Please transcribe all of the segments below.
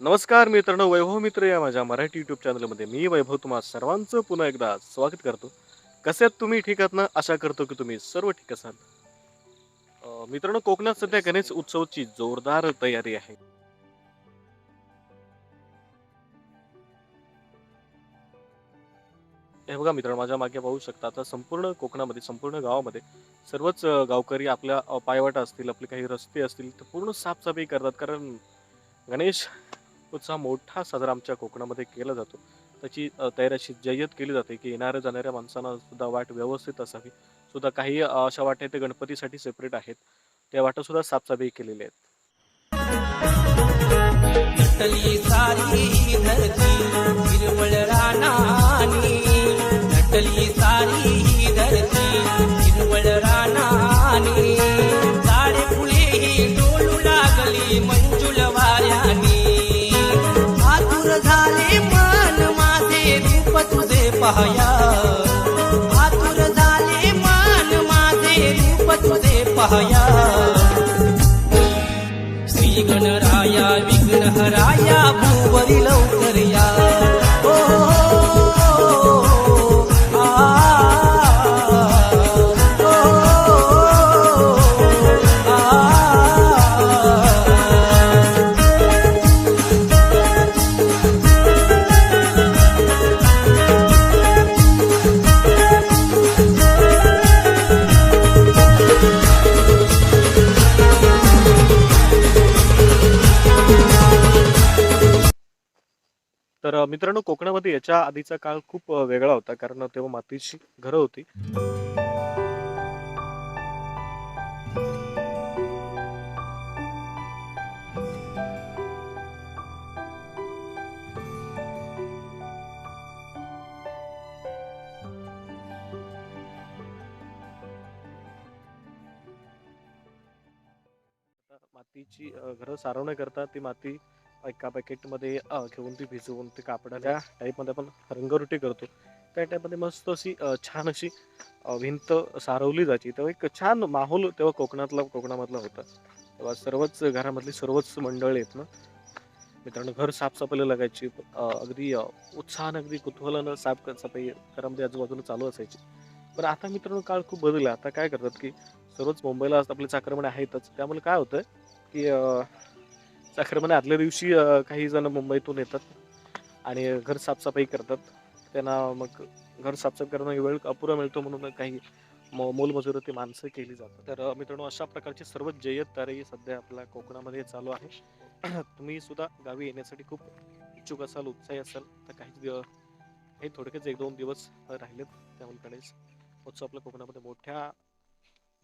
नमस्कार मित्रांनो वैभव मित्र या माझ्या मराठी यूट्यूब चॅनलमध्ये मी वैभव तुम्हा सर्वांचं पुन्हा एकदा स्वागत करतो. कसे आहात तुम्ही? ठीक आहात ना? आशा करतो की तुम्ही सर्व ठीक असाल. मित्रांनो कोकणात सध्या गणेश उत्सवची जोरदार तयारी आहे. हे बघा मित्रांनो माझ्या मागे पाहू शकता आता संपूर्ण कोकणामध्ये संपूर्ण गावामध्ये सर्वच गावकरी आपल्या पायवाटा असतील आपले काही रस्ते असतील तर पूर्ण साफसफाई करतात. कारण गणेश उत्सव मोठा साजरा आमच्या कोकणामध्ये केला जातो. त्याची अ, तयारी अशी जय्यत केली जाते की येणाऱ्या जाणाऱ्या माणसांना सुद्धा वाट व्यवस्थित असावी. सुद्धा काही अशा अशा वाट्या ते गणपतीसाठी सेपरेट आहेत. त्या वाटा सुद्धा साफसफाई केलेल्या आहेत. पाया आतुर झाले मान माझे रूप तुझे पाया श्री गणराया विघ्नहराया भू तर मित्रांनो कोकणामध्ये याच्या आधीचा काळ खूप वेगळा होता कारण तेव्हा मातीची घरं होती. मातीची घरं सारवण्याकरता ती माती एका पॅकेटमध्ये घेऊन ती भिजवून ते कापडाच्या टाईपमध्ये आपण रंगरुटी करतो. त्या टाईपमध्ये मस्त अशी छान अशी भिंत सारवली जायची. तेव्हा एक छान माहोल तेव्हा कोकणातला कोकणामधला होता. तेव्हा सर्वच घरामधली सर्वच मंडळ आहेत ना मित्रांनो घर साफसफाईला लागायची. अगदी उत्साहानं अगदी कुतूहलानं साफ सफाई घरामध्ये आजूबाजूला चालू असायची. पण आता मित्रांनो काळ खूप बदलला. आता काय करतात की सर्वच मुंबईला आपले चाकरमाने आहेतच. त्यामुळे काय होतं की अ, आदल्या दिवशी काही जण मुंबईतून येतात आणि घर साफसफाई करतात. त्यांना मग घर साफसफाई करणं वेळ अपुरा मिळतो म्हणून काही मोलमजुरी ती माणसं केली जातात. तर मित्रांनो अशा प्रकारची सर्व जय्यत तयारी सध्या आपल्या कोकणामध्ये चालू आहे. तुम्ही सुद्धा गावी येण्यासाठी खूप इच्छुक असाल उत्साही असाल तर काही दिव- काही थोडकेच एक दोन दिवस राहिलेत. त्यामुळे उत्सव आपल्या कोकणामध्ये मोठ्या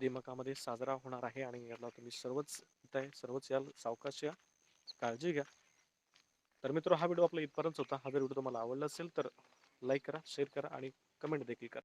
दिमकामध्ये साजरा होणार आहे आणि याला तुम्ही सर्वच इथं सर्वच याल सावकाश या. काळजी घ्या. तर मित्र हा व्हिडिओ आपला इथपर्यंत होता. हा जर व्हिडिओ तुम्हाला आवडला असेल तर लाईक करा शेअर करा आणि कमेंट देखील करा.